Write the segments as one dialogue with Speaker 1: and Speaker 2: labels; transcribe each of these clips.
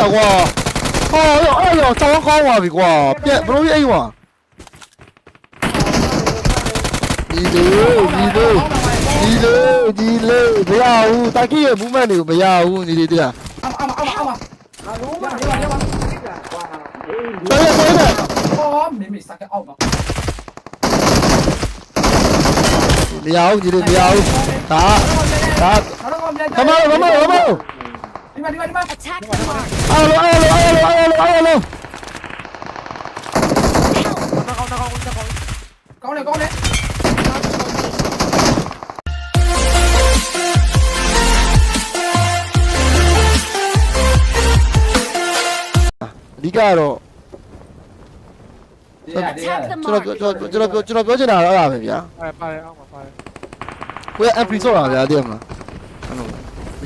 Speaker 1: ရကွာဟာရောအဲ့ရောတောင်းကောင်းပါပြီကွာပြက်ဘလို့အိမ်ဝါဒီလေဒီလေဒီလေဒီလေမရဘူးတာကီရဲ့ movement တွေကိုမရဘူးညီလေးတရား
Speaker 2: အောက်အောက်အောက်အောက်
Speaker 3: ငါလုံးဝ
Speaker 2: ရ
Speaker 3: မ
Speaker 2: ရရရ
Speaker 3: ကွာအေး
Speaker 1: တော်ရတော်ရ
Speaker 2: အော်မင်းမစကအောက်ပါ
Speaker 1: မရဘူးညီလေးမရဘူးဒါဒါ
Speaker 2: တော့ကောင်းပြန်
Speaker 1: ခမခမခမ
Speaker 2: ဒီမှာဒီမှာဒီမှာ
Speaker 4: Attack the mark.
Speaker 1: အားလုံးအားလုံးအားလုံးအားလုံးအားလုံး
Speaker 2: ကောင်းလေကောင်းလေ
Speaker 1: အဓိကတော့
Speaker 2: ဒီရဒီရ
Speaker 4: Attack the
Speaker 1: ကျွန်တော်
Speaker 4: mark.
Speaker 1: ကျွန်တော်ကျွန်တော်ပြောချင်တာတော့အဲ့ဒါပဲဗျာ
Speaker 5: ပါတယ်ပါတယ်အောက်မှာပါတယ်
Speaker 1: ကိုယ် MP ဆော့တာဗျာတည်မလားအဲ့လိုမ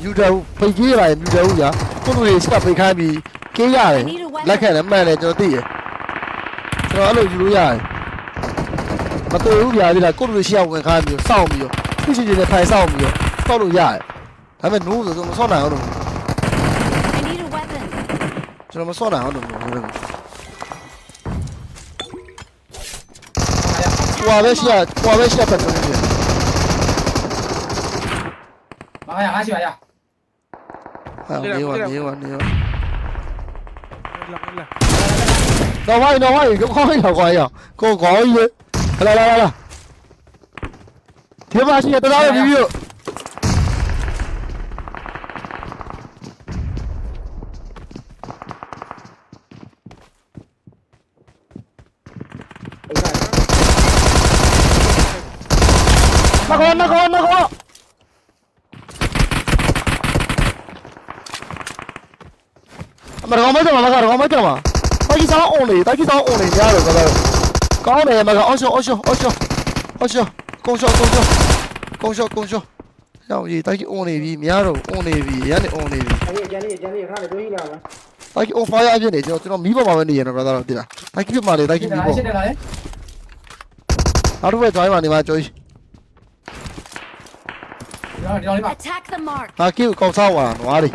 Speaker 1: ယူတယ်ဘူးဖိတ်ကြီးရရင်မယူတယ်ဘူးဗျာကိုယ်တို့တွေစကပိတ်ခိုင်းပြီးကင်းရတယ်လက်ခံတယ်မှန်တယ်ကျွန်တော်သိရကျွန်တော်အဲ့လိုယူလို့ရတယ်မတော်ဘူးဗျာဒီလားကိုယ်တို့တွေရှေ့အောင်ဝင်ခိုင်းပြီးစောင့်ပြီးတော့သူ့ချင်းချင်းနဲ့ထိုင်စောင့်ပြီးတော့ဆော့လို့ရတယ်ဒါပေမဲ့နိုးဆိုတော့မဆော့နိုင်အောင်လို့
Speaker 4: I need a weapon.
Speaker 1: ကျွန်တော်မဆော့နိုင်အောင်လို့ပြောတယ်ဟွာပဲရှိရဟွာပဲရှိရပတ်တယ်ဗျာ
Speaker 2: မမ ရငါရှိပါရ
Speaker 1: ဟာနေဝနေဝနေဝ
Speaker 5: လာလာ
Speaker 1: တော့ဝိုင်းတော့ဝိုင်းကိုခေါင်းရောက်ကွာရောက်ကိုခေါင်းကြီးလာလာလာလာဒီမှာရှိရတရားရပြီးပြီး နကောနကောနကောအ မရကောင်မကြောက်မလားကောင်မကြောက်မတိုက်ကြီးဆောင်အောင်လေတိုက်ကြီးဆောင်အောင်လေများတော့ကတော့ကောင်းတယ်မကအော်ရှောအော်ရှောအော်ရှောအော်ရှောကုန်းရှောကုန်းရှောကုန်းရှောကုန်းရှောရောက်ကြီးတိုက်ကြီးအောင်နေပြီများတော့အောင်နေပြီရန်နေအောင်နေပြီ
Speaker 3: အေးကျန်နေကျန်နေခါလေတို့ကြီးလာပါ
Speaker 1: တိုက်ကြီး on fire အဖြစ်နေကျွန်တော်ကျွန်တော်မီးပေါ်မှာပဲနေရတော့ brother တော့တိလားတိုက်ကြီးဖြစ်မှလေတိုက်
Speaker 2: ရှိ
Speaker 1: ကြီး
Speaker 2: တယ်
Speaker 1: မီး
Speaker 2: လား
Speaker 1: ပေါ်
Speaker 2: ရှိတယ်လား
Speaker 1: နောက်တစ်ဝက် join မှာနေမှာကြောကြီး
Speaker 2: ဒီတော့ဒီတော့လေးပါ
Speaker 4: Attack the mark.
Speaker 1: ငါကိကိုကောက်စားသွားတာနွားတွေ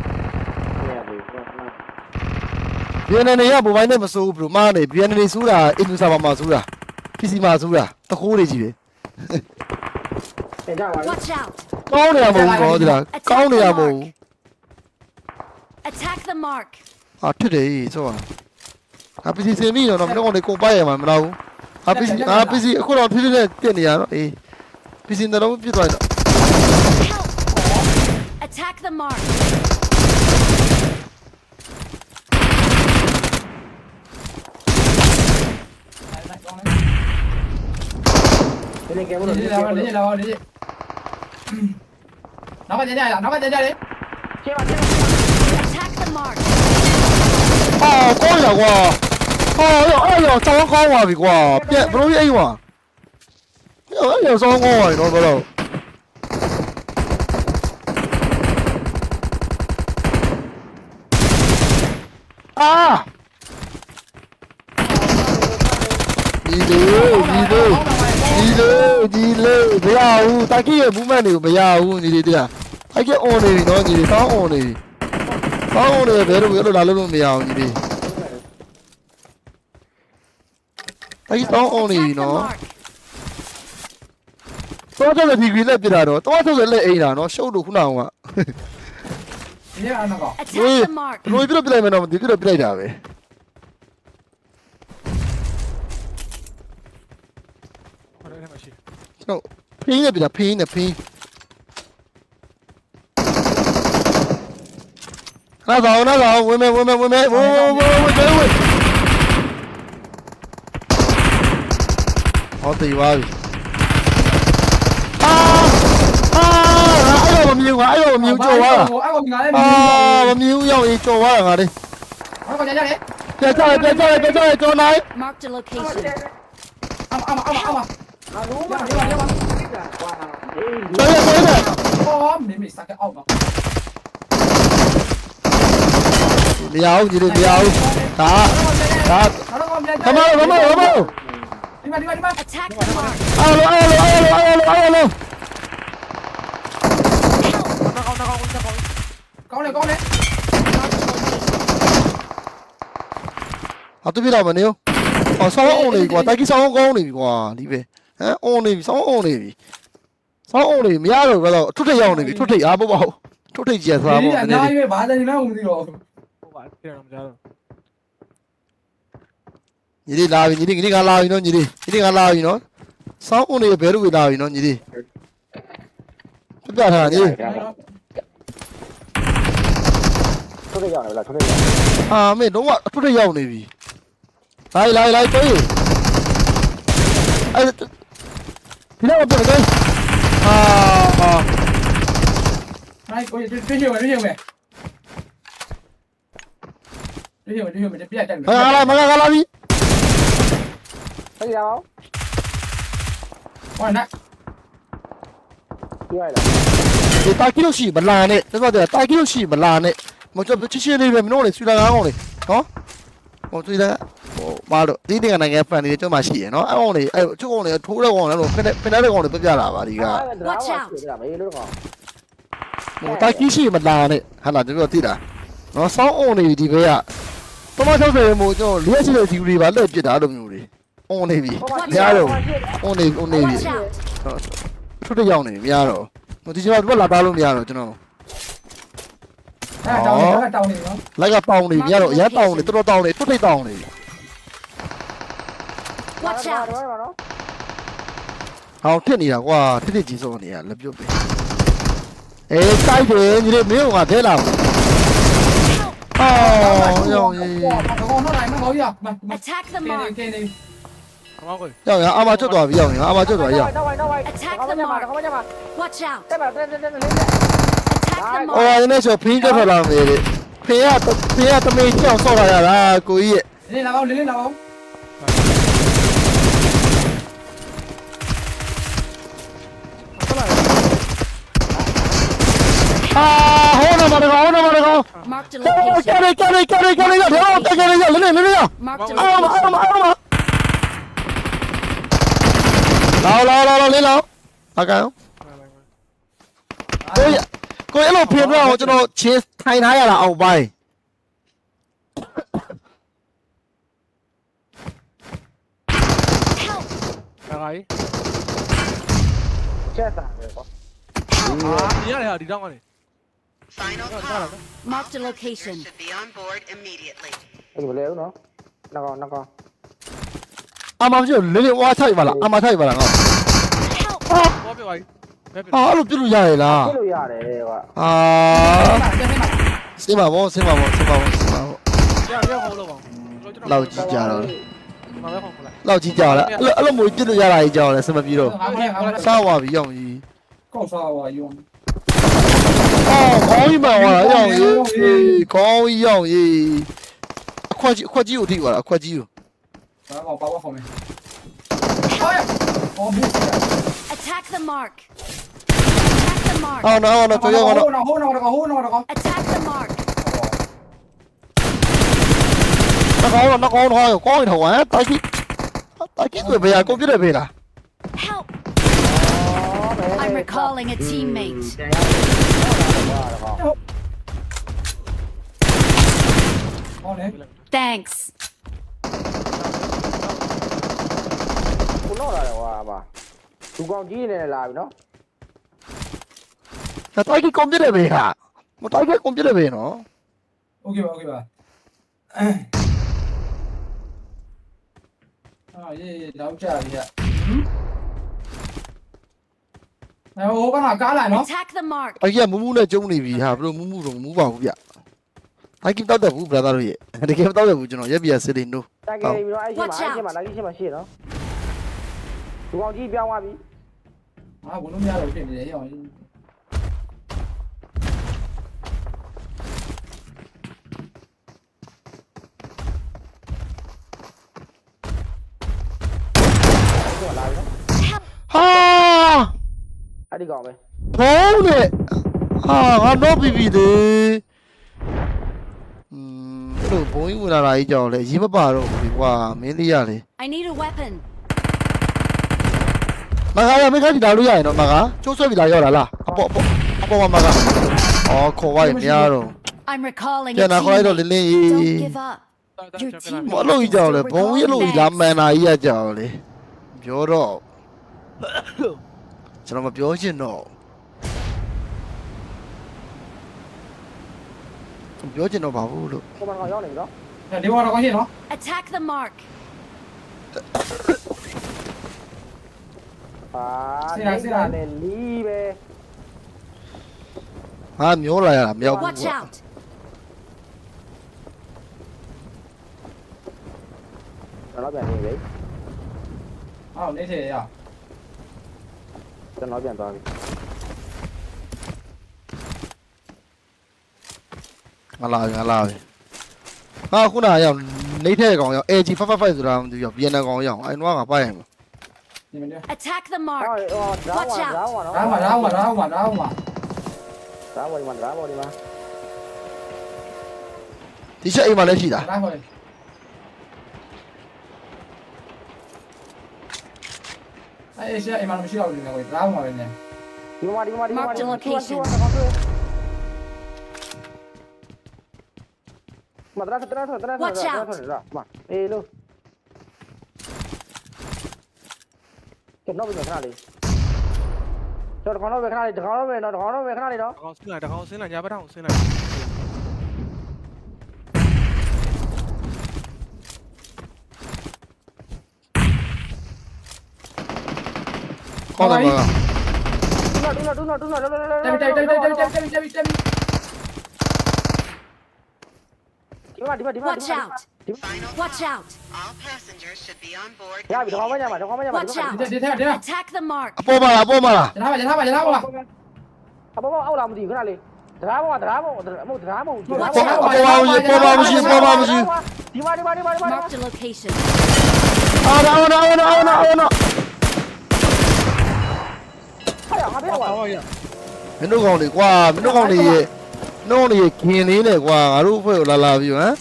Speaker 1: BNN ရမိုဘိုင်းနဲ့မစိုးဘူးဘရိုမားနေ BNN စိုးတာအင်ဂျူဆာပါမှာစိုးတာ PC မှာစိုးတာတခိုးတွေကြီးပဲ
Speaker 3: တင်ကြပါလေ
Speaker 4: Watch out.
Speaker 1: ကောင်းနေရမဟုတ်ဘူးတော့ဒီလားကောင်းနေရမဟုတ်ဘူး
Speaker 4: Attack the mark.
Speaker 1: ဟာဖြစ်တယ်ဆိုတော့ဟာ PC စင်ပြီတော့တော့ကောင်းနေကိုပိုက်ရမှာမလားဘူးဟာ PC ဟာ PC အခုတော့ဖြစ်ဖြစ်နဲ့ပြစ်နေရတော့အေး PC နှလုံးပြစ်သွားတော့
Speaker 4: Help. Attack the mark.
Speaker 3: ဒီနေ့ကဲမ
Speaker 2: ဒီ
Speaker 3: လို့ဒီ
Speaker 2: နေ့
Speaker 3: နေ့
Speaker 2: လာပါဒီနေ့လာပါဒီနေ့နောက်ကကြကြရနောက်ကကြကြလေ
Speaker 3: ချေပါချေပါ
Speaker 4: Attack the mark.
Speaker 1: ဟာကောင်းရကွာဟာရောအဲ့ရောတောင်းကောင်းပါပြီကွာပြက်ဘလို့အိမ်ဝါအဲ့ရောဆောင်းကောင်းပါတော့ဘလို့အာဒီလေဒီလေ ဒီလေဒီလေမရဘူးတာကီရဲ့ movement တွေကိုမရဘူးညီလေးတရားတာကီ on နေပြီနော်ညီလေးတောင်း on နေပြီတောင်း on နေဘယ်လိုဘယ်လိုလာလို့မရအောင်ညီလေးတာကီတောင်း on နေပြီ
Speaker 4: Attack the
Speaker 1: နော်
Speaker 4: mark.
Speaker 1: တော့တော့ဒီဂရီလက်ပြတာတော့တော့တော့လက်အိမ်တာနော်ရှုပ်လို့ခုနက
Speaker 2: ဒီနေ့အောင်တော့
Speaker 4: Attack the mark.
Speaker 1: ဘလို့ပြတော့ပြလိုက်မယ်တော့ဒီပြတော့ပြလိုက်တာပဲ
Speaker 5: ဟိုထဲမှာရှိ
Speaker 1: ကျွန်တော်ဖင်းနဲ့ပြတာဖင်းနဲ့ဖင်းနားဆောင်နားဆောင်ဝင်မယ်ဝင်မယ်ဝင်မယ်ဝင်ဝင်ဝင်ဝင်ဝင်ဝင်ဟောတေးပါပြီအာအာအဲ့တော့မမြင်ဘူးအဲ့တော့မမြင်ကြော်သွားတာ
Speaker 2: အဲ့ကောင်ငါလည်းမ
Speaker 1: အာ
Speaker 2: မြင်ဘူး
Speaker 1: မမြင်ဘူးရောက်ရင်ကြော်သွားတာငါလေး
Speaker 2: အဲ့ကောင်ကြကြလေ
Speaker 1: ပြတ်ကြတယ်ပြတ်ကြတယ်ပြတ်ကြတယ်ကြော်နိုင်
Speaker 4: Marked a location.
Speaker 2: အောက်အောက် အောက်အောက်
Speaker 3: ငါလုံးဝ
Speaker 2: ရရရ
Speaker 3: ကွာအေး
Speaker 1: ကျော်ရကျော်ရ
Speaker 2: အော်မင်းမစကအောက်ပါ
Speaker 1: မရဘူးညီလေးမရဘူးဒါဒါ
Speaker 2: နောက်တော့ပြန်
Speaker 1: ခမခမခမ
Speaker 2: ဒီမှာဒီမှာဒီမှာ
Speaker 4: Attack the mark.
Speaker 1: အားလုံးအားလုံးအားလုံးအားလုံးအားလုံး
Speaker 4: Help.
Speaker 5: နောက်ကောင်းနောက်ကောင်းနောက်ကောင်း
Speaker 2: ကောင်းလေကောင်း လေ
Speaker 4: Marked a location.
Speaker 1: အော်သူပြတော့မနေဘူးအော်ဆောင်းအောင်နေပြီကွာတိုက်ကြီးဆောင်းအောင်ကောင်းနေပြီကွာဒီပဲဟမ်အောင်နေပြီဆောင်းအောင်နေပြီဆောင်းအောင်နေပြီမရတော့ဘူးတော့ထွတ်ထိတ်ရောက်နေပြီထွတ်ထိတ်အားမပေါ့ထွတ်ထိတ်ကျက်သွား
Speaker 2: ဒီ
Speaker 1: ပေါ့
Speaker 2: အ
Speaker 1: နည်း
Speaker 2: နား
Speaker 1: နည်း
Speaker 2: ရွေးဘာတန်းလဲမသိတော့
Speaker 5: ဟုတ်ပါပြန်တော့မကြတော့
Speaker 1: ညီလေးလာပြီညီလေးညီလေးကလာပြီနော်ညီလေးညီလေးကလာပြီနော်ဆောင်းအောင်နေဘယ်လိုလာပြီနော်ညီလေးပြပြထားညီလေး
Speaker 3: ထုတ်ရအောင်လားထုတ်ရအောင်
Speaker 1: အာမေတော့အထွတ်ထိတ်ရောက်နေပြီလိုက်လို က်လိုက်ပြေးအဲ့ဒီတော့ပြန်ကြအာအာ
Speaker 2: နိုင်ကိုတွေ့တွေ့ရွေးတွေ့ရွေးမယ်တွေ့ရွေးတွေ့ရွေးမယ်ပြတ်တက်မယ်
Speaker 1: မကလာမကလာပြီ
Speaker 3: ထုတ်ရအောင်
Speaker 2: ဟောနာ
Speaker 3: ပြရလား
Speaker 1: ဒီတာကီလို့ရှိမလာနဲ့တော်တော်တာကီလို့ရှိမလာနဲ့မချချစ်ချင်းလေးပဲမင်းတို့လေဆွေလာကားကောင်းလေနော်ဟိုဆွေလာ ဟိုမာတော့ဒီတင်ကနိုင်ငံဖန်နေကျွန်မရှိရနော်အဲ့ကောင်လေအဲ့ချုံကောင်လေထိုးတဲ့ကောင်လေလို့ဖင်ဖင်တဲ့ကောင်လေပြပြလာပါဒီက
Speaker 3: မေးလို့ကော
Speaker 1: ဟိုတာကီရှိမလာနဲ့ဟာလာကျွန်တော်သိတာနော်ဆောင်းအုံနေပြီဒီဘဲကတမ60ရေမို့ကျွန်တော်လေးရှိတဲ့ဒီတွေပါလက်ပစ်တာလို့မျိုးတွေအုံနေပြီမရတော့အုံနေအုံနေပြီ
Speaker 4: Watch out!
Speaker 1: ထွတ်တရောက်နေပြီမရတော့ဟိုဒီကျွန်တော်တို့လာတားလို့မရတော့ကျွန်တော်
Speaker 2: အဲ့တောင်းနေတောင်းနေနော်
Speaker 1: လိုက်ကပေါင်နေပြီရတော့အရမ်းတောင်နေတော်တော်တောင်နေထွတ်ထိတ်တောင်နေပြီ
Speaker 4: Watch out!
Speaker 1: ဟောင်ထစ်နေတာကွာထစ်ထစ်ကြီးစိုးနေရလက်ပြုတ်ပဲအေးတိုက်တယ်ညီလေးမင်းကဒဲလာဘူးဟောရောင်ကြီး
Speaker 2: တော့တော့နိုင်မဟုတ်ရမ
Speaker 4: Attack the
Speaker 2: ကဲ
Speaker 4: mark!
Speaker 2: ကဲနေ
Speaker 5: အမောက်ကို
Speaker 1: ရောင်ရအာမကျွတ်သွားပြီရောင်ရအာမကျွတ်သွားရောင်
Speaker 3: တော့ဝိုင်းတော့ဝိုင်းကောင်းကြပါကောင်းကြပါ
Speaker 4: Watch out!
Speaker 3: တက်ပါတက်တက်တက်လေး
Speaker 4: Attack the
Speaker 1: ဟော
Speaker 4: mark!
Speaker 1: ရနေဆိုဖင်းကျွတ်ထွက်လာမယ်လေဖင်းကဖင်းကတမေးကြောက်ဆော့လာရတာကိုကြီးရဲ့
Speaker 2: လင်းလာအောင်လင်းလာ အောင်
Speaker 1: အာဟောနမရကောဟောနမရကော
Speaker 4: Marked a
Speaker 1: ကဲ
Speaker 4: location.
Speaker 1: ကဲကဲကဲကဲကဲတော့တကယ်ရလေလေလေ
Speaker 4: Marked a
Speaker 1: အာမ
Speaker 4: location.
Speaker 1: အာမအာမလာလာလာလာလေးလာအကောင်ကိုရကိုအဲ့လိုပြင်တော့ကျွန်တော်ချင်းထိုင်ထားရတာအောင်ပိုင်း
Speaker 4: Help!
Speaker 5: ငါကြီး
Speaker 3: ချက်တာပဲကွာ
Speaker 5: အာမြင်ရတယ်ဟာဒီတောင်းကနေ
Speaker 6: Final
Speaker 5: Got
Speaker 6: call.
Speaker 5: it.
Speaker 4: Marked a
Speaker 6: Officers
Speaker 4: location.
Speaker 6: should be on board immediately.
Speaker 3: အဲ့လိုလေဦးနော်နောက်ကောနောက်ကော
Speaker 1: အမမရှိလေးလေးဝါထိုက်ပါလားအမထိုက်ပါလားငါ
Speaker 4: Help!
Speaker 5: ဘောပြပါကြီးဘယ်ပြ
Speaker 1: ဟာအဲ့လိုပြလို့ရရလား
Speaker 3: ပြလို့ရတယ်ကွာ
Speaker 1: အာစင်ပါဘောစင်ပါဘောစင်ပါဘောစင်ပါဘော
Speaker 5: ကြာပြခေါ်လို့ပါ
Speaker 1: လောက်ကြီးကြတော့
Speaker 5: ဒီမှာပဲခေါ်လိုက်
Speaker 1: လောက်ကြီးကြလားအဲ့လိုအဲ့လိုမျိုးပြလို့ရတာကြီးကြောက်လဲစမပြီးတော့
Speaker 2: အားမအားမ
Speaker 1: စားသွားပြီရောင်ကြီး
Speaker 2: ကောက်စားပါယုံ
Speaker 1: အော် ခေါင်းကြီးမှန်သွားတာရောင်ကြီးခေါင်းကြီးရောင်ကြီးအခွက်ကြီးအခွက်ကြီးကိုထိသွားတာအခွက်ကြီးကို
Speaker 2: ဘာကောပါပါခေါ်မယ်ဟောရဟောဘစ်
Speaker 4: Attack the mark! Attack the mark!
Speaker 1: အော်နော်နော်ကြောက်ရောတော့
Speaker 2: ဟိုနော်ဟိုနော်ဟိုနော်တော့
Speaker 4: Attack the mark!
Speaker 1: နှကောင်းတော့နှကောင်းတော့ကောင်းရင်ထောင်ဟမ်တိုက်ကြီးတိုက်ကြီးဆိုဘယ်ဟာကွန်ပျူတာပဲလား
Speaker 4: Help! I'm recalling a teammate.
Speaker 2: ဟောလေ
Speaker 4: Thanks.
Speaker 3: ကိုလောက်လာတယ်ဟွာပါသူကောင်ကြီးနေလာပြီနော်။
Speaker 1: တိုက်ကြီးကုန်ပြစ်တယ်ပဲဟာ။မတိုက်ကြီးကုန်ပြစ်တယ်ပဲနော်
Speaker 2: Okay ပါ Okay ပါအာရေးရေးနောက်ကြပြီကะဟမ်ဟိုကကားလာနော်
Speaker 4: Attack the mark!
Speaker 1: အကြီးကမူးမူးနဲ့ကျုံနေပြီဟာဘယ်လိုမူးမူးတော့မူးပါဘူးဗျတိုက်ကြီးတောက်တယ်ဘူး brother တို့ရဲ့တကယ်မတောက်တယ်ဘူးကျွန်တော်ရက်ပြစစ်နေနိုး
Speaker 3: တိုက်ကယ်ပြီးတော့အဲ့ရှိမှာအဲ့ရှိမှာလာကြီးရှိမှာရှိနော်သူကောင်ကြီးပြောင်းသွားပြီ
Speaker 2: အာဘုံလုံးမရတော့ဖြစ်နေတယ်ရော
Speaker 3: သူကလာပြီနော်
Speaker 1: ဟာ
Speaker 3: အဲ့ဒီကောင်ပဲ
Speaker 1: ဘုံးနဲ့ဟာငါတော့ပြီပြီလေอืมအဲ့လိုဘုံကြီးဝင်လာတာကြီးကြောက်လဲရေးမပါတော့ဘူးကွာမင်းလေးရလေ
Speaker 4: I need a weapon.
Speaker 1: မကရမင်းကဒီလာလို့ရရင်တော့မကကျိုးဆွဲပြီလာရောက်လာလားအပေါ်အပေါ်အပေါ်မှာမကအော်ခေါ်ပါရင်မရတော့
Speaker 4: I'm recalling
Speaker 1: ကျ
Speaker 4: a
Speaker 1: န်တာခေါ်လိုက်တော့လ
Speaker 4: teammate.
Speaker 1: င်းလင်းကြီး
Speaker 4: Don't give up.
Speaker 1: မအလို့ကြီးကြောက်လေဘုံကြီးအလို့ကြီးလာမန်နာကြီးကကြောက်လေပြောတော့ ကျွန်တော်မပြောချင်တော့ပြောချင်တော့ပါဘူးလို့
Speaker 3: ကိုမန်ကောင်ရောက်နေပြီနော်
Speaker 2: ဒီဘောတော့ကောင်းရှင်းနော်
Speaker 4: Attack the mark.
Speaker 3: အာလေလီးပဲ
Speaker 1: ငါမျောလာရတာမရောက်ဘူး
Speaker 4: Watch
Speaker 1: ကွာ
Speaker 4: out.
Speaker 3: ကျွန်တော်ပြန်နေပြီ
Speaker 2: အော်နေသေးရ
Speaker 3: Sen abi yandı abi.
Speaker 1: ။ငါလာပြီငါလာပြီ။ဟာခုနကရောက်နေထဲကောင်ရောက် AG 555ဆိုတာမသိဘူးရောက်ဗီယက်နမ်ကောင်ရောက်အိုင်နွားကပိုက်ရင်
Speaker 4: Attack the mark.
Speaker 3: Watch out. ဒါဝါနော်
Speaker 2: Rao mà, rao mà, rao mà, rao mà.
Speaker 3: ဒါဝါဒီမှာဒါဝါဒီမှာ
Speaker 1: T-shirt အိမ်မှာလည်းရှိတာ
Speaker 2: Rao rồi. အဲ့ရှက်အိမ်မှာမရှိတော့ဘူးလေကွရာမပဲနေ
Speaker 3: ဒီမှာဒီမှာဒီမှာ
Speaker 4: Mark the location.
Speaker 3: မဒရာဒရာဒရာဒရာဒရာမအေးလို့ကျွန်တော်ပြန်ခဏလေးကျွန်တော်ကတော့ပဲခဏလေးတကောင်တော့ပဲနော်တကောင်တော့ပဲခဏလေးနော်
Speaker 5: တကောင်ဆင်းလိုက်တကောင်ဆင်းလိုက်ညာဘက်ထောင်ဆင်းလိုက်
Speaker 1: ပေါက်တယ်ပေါက်တယ်
Speaker 3: ဒုနာဒုနာဒုနာဒုနာ
Speaker 2: လာလာလာလာတက်ပြီတက်ပြီတက်ပြီတက်ပြီတက်ပြီတက်ပြီ
Speaker 3: ဒီမှာဒီမှာဒီမှာ
Speaker 4: Watch out Watch out
Speaker 6: All passengers should be on board
Speaker 3: ရပြီတော့မရမှာတော့မရမှာ
Speaker 4: Watch out
Speaker 2: ဒီထဲဒီထဲ
Speaker 4: Attack the mark
Speaker 1: အပေါ်ပါလားအပေါ်ပါလား
Speaker 2: ရထားပါရထားပါရထားပါလား
Speaker 3: အပေါ်ပေါ်အောက်လာမသိဘူးခဏလေးဒရားပေါ်ကဒရားပေါ်မဟုတ်ဒရားမ
Speaker 1: ဟုတ်ဒရားပေါ်ပေါ်ပါမရှိပေါ်ပါမရှိပေါ်ပါမရှိ
Speaker 3: ဒီမှာဒီမှာဒီမှာဒီမှာ
Speaker 4: Mark the location
Speaker 1: အော်နော်အော်နော်အော်နော်အော်နော်
Speaker 3: ပြောပါ
Speaker 5: ဟောရ
Speaker 1: မင်းတို့ကောင်တွေကွာမင်းတို့ကောင်တွေရဲ့နှုံးတွေရဲ့ခင်လေးနဲ့ကွာငါတို့အဖွဲ့ကိုလာလာပြီးဟမ်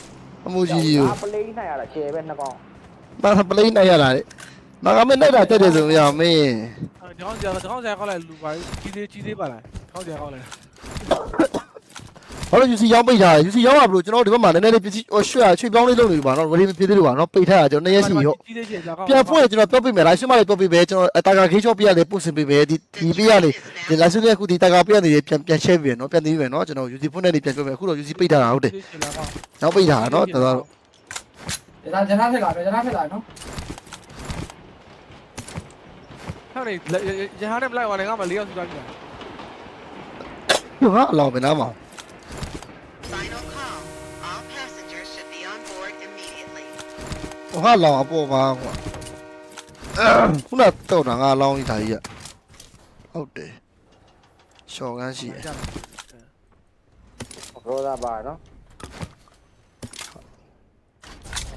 Speaker 1: အမှုကြီးကြီးကို
Speaker 3: ပလေးနိုင်ရတာချေပဲနှစ်ကောင်
Speaker 1: ဘာပလိန်နိုင်ရတာလေငါကမင်းနိုင်တာတက်တယ်ဆိုမရမင်း
Speaker 5: တကောင်ကြာတကောင်ကြာကောက်လိုက်လူပါကြီးသေးကြီးသေးပါလားတကောင်ကြာကောက်လိုက်
Speaker 1: ဘာလို့ UC ရောင်းပိတ်ထားလဲ UC ရောင်းပါဘလို့ကျွန်တော်ဒီဘက်မှာနည်းနည်းလေးပစ္စည်းဟိုရွှေ့ရွှေ့ပြောင်းလေးလုပ်နေပြီပါနော် ready မဖြစ်သေးလို့ပါနော်ပိတ်ထားတာကျွန်တော်နှစ်ရက်ရှိပြီဟုတ်
Speaker 5: ကြီးသေးကြီးကြာကောက်
Speaker 1: ပြန်ဖွင့်ကျွန်တော်ပြောပြမယ်လိုက်ရှင်းမလေးပြောပြမယ်ကျွန်တော်တာကာခေးချောပြရလေပို့စင်ပေးမယ်ဒီဒီပြရလေဒီလိုက်စင်းကခုဒီတာကာပြရနေပြန်ပြန်ရှင်းပြီနော်ပြန်သိပြီနော်ကျွန်တော် UC ဖွင့်နေနေပြန်ပြောမယ်အခုတော့ UC ပိတ်ထားတာဟုတ်တယ်
Speaker 5: ကြီးကြာကောက်
Speaker 1: နောက်ပိတ်ထားတာနော်တော်တော်
Speaker 2: ရာဂျနာဖက်လာပဲဂျနာဖက်လာနော်
Speaker 5: ဟဲ့နေရဟန်းနဲ့မလိုက်ပါနဲ့ငါမလေးရောက်စုသွားပြီ
Speaker 1: ဟာအလောင်းပဲနားမ
Speaker 6: All passengers should be on board immediately.
Speaker 1: ဟောလောင်းအပေါ်ပါကွာခုနတော့တာငါလောင်းကြီးထားကြီးရဟုတ်တယ်ရှော့ကန်းရှိတယ်
Speaker 3: ရောသားပါနော်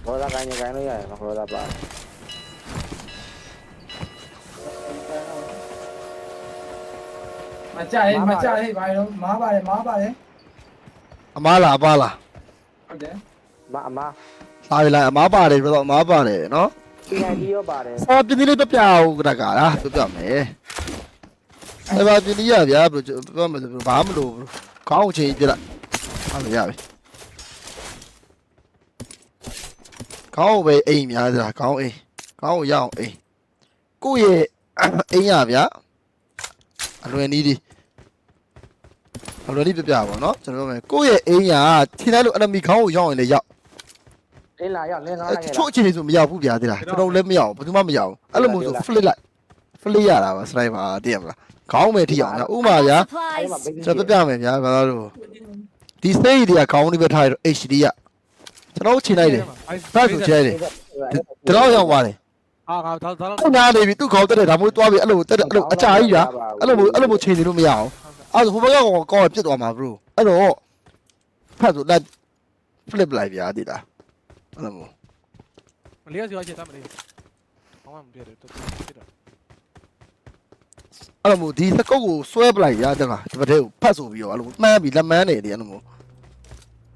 Speaker 3: ရောသားကိုင်းနေကိုင်းလို့ရတယ်နော်ရောသားပါ
Speaker 2: မကြရဲမကြရဲဘာလို့မားပါတယ်မားပါတယ်
Speaker 1: အမားလားအပါလား
Speaker 2: ဟုတ်တယ်
Speaker 3: မအမ
Speaker 1: လာပြီလားအမားပါတယ်ဆိုတော့အမားပါတယ်နော်
Speaker 3: ဒီနိုင်ဒီရောပါတယ်
Speaker 1: အော်ပြင်းသေးလေးပြပြအောင်ကတကလားပြပြမယ်အဲ့ဘာပြင်းသေးရဗျာဘယ်လိုပြောမလဲဘာမလို့ကောင်းချင်ပြလိုက်ဟုတ်ပြီရပြီကောင်းပဲအိမ်များစရာကောင်းအိမ်ကောင်းကိုရအောင်အိမ်ကိုယ့်ရဲ့အိမ်ရဗျာအလွယ်နည်းဒီ အလွယ်နည်းပြပြပါတော့ကျွန်တော်ပြောမယ်ကိုယ့်ရဲ့အိမ်ရထင်တယ်လို့ enemy ခေါင်းကိုရောက်ရင်လည်းရောက်
Speaker 3: လင်းလာရောက်လင်းလာ
Speaker 1: အဲ
Speaker 3: လိုက်ရ
Speaker 1: ချို့အခြေအနေဆိုမရောက်ဘူးဗျာတိလားကျွန်တော်လည်းမရောက်ဘူးဘယ်သူမှမရောက်ဘူးအဲ့လိုမျိုးဆို flip လိုက် flip ရတာပါစလိုက်ပါတည်ရမလားခေါင်းပဲထိအောင်နော်ဥမာဗျာ
Speaker 3: အဲ့မှာ
Speaker 4: Supplies.
Speaker 1: ကျွန်တော်ပြပြမယ်ဗျာဘာလို့ဒီ stage တွေကခေါင်းလေးပဲထားရတော့ HD ကကျွန်တော်ချိန်လိုက်တယ်ဘတ်ဆိုချဲတယ်ဒီတော့ရောက်သွားတယ်
Speaker 5: အာငါဒါဒါတော့
Speaker 1: အဲ့နာနေပြီသူ့ခေါင်းတက်တယ်ဒါမှမဟုတ်သွားပြီအဲ့လိုတက်တယ်အဲ့လိုအကြာကြီးဗျာအဲ့လိုမျိုးအဲ့လိုမျိုးချိန်နေလို့မရအောင် အဲ့ဒါဟိုဘက်ကကောင်ကောင်းပြစ်သွားမှာ bro အဲ့တော့ဖတ်ဆိုလက် flip လိုက်ဗျာတိလားအဲ့လိုမျိုး
Speaker 5: မလေးရောက်စီသွားချင်တတ်မလေးဟောင်းမပြတယ်တော်ဖြစ်တော့
Speaker 1: အဲ့လိုမျိုးဒီစကုတ်ကိုဆွဲပလိုက်ရတဲ့ကဒီဘက်ထဲကိုဖတ်ဆိုပြီးတော့အဲ့လိုမှန်းပြီးလက်မန်းနေတယ်အဲ့လိုမျိုး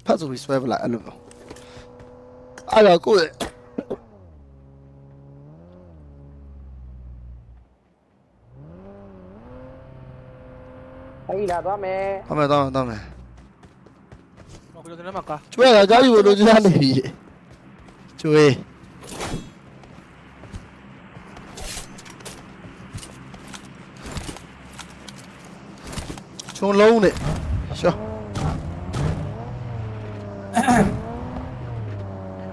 Speaker 1: ဖတ်ဆိုပြီးဆွဲပလိုက်အဲ့လိုမျိုးအဲ့တော့ကိုယ့်
Speaker 3: အဲ့ဒီလာသွားမယ်
Speaker 1: အမေတော့တော့မယ်
Speaker 5: ဟောကိုယ်ကနေမှာကာ
Speaker 1: ကျွဲတာကြားယူလို့ကြားနေပြီကျွေးချုံလုံးနဲ့ရှော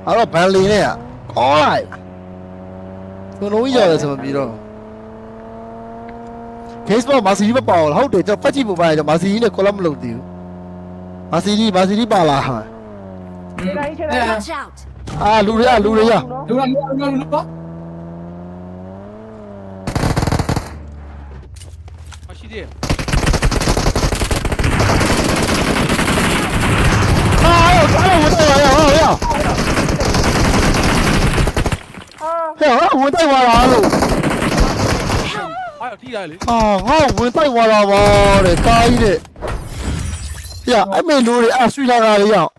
Speaker 1: အဲ့တော့ဘန်လီနဲ့อ่ะကောင်းလိုက်ချုံလုံးကြီးရတယ်ဆိုမှပြီးတော့ case ပေါ်မာစီကြီးမပါဘူးလားဟုတ်တယ်ကျွန်တော်ဖတ်ကြည့်ဖို့ပါကျွန်တော်မာစီကြီးနဲ့ column မလုပ်သေးဘူးမာစီကြီးမာစီကြီးပါလာဟာ
Speaker 3: ခြေတိုင်းခြေတိုင်း
Speaker 4: Watch out!
Speaker 1: အာလူတွေကလူတွေက
Speaker 2: လူလာလူလာလူလာလူလာ
Speaker 5: မရှိသေးရဲ့
Speaker 1: အာအဲ့ဒါဝင်တော့ရအောင်ဟေ့ဟေ့
Speaker 3: အာ
Speaker 1: ဟေ့ဝင်တော့လာလို့
Speaker 5: အာထိရတယ်လေ
Speaker 1: အာငါဝင်တော့လာပါတဲ့ကားကြီးတဲ့ပြအဲ့မေလူတွေအဆွေလာတာလေးရအောင်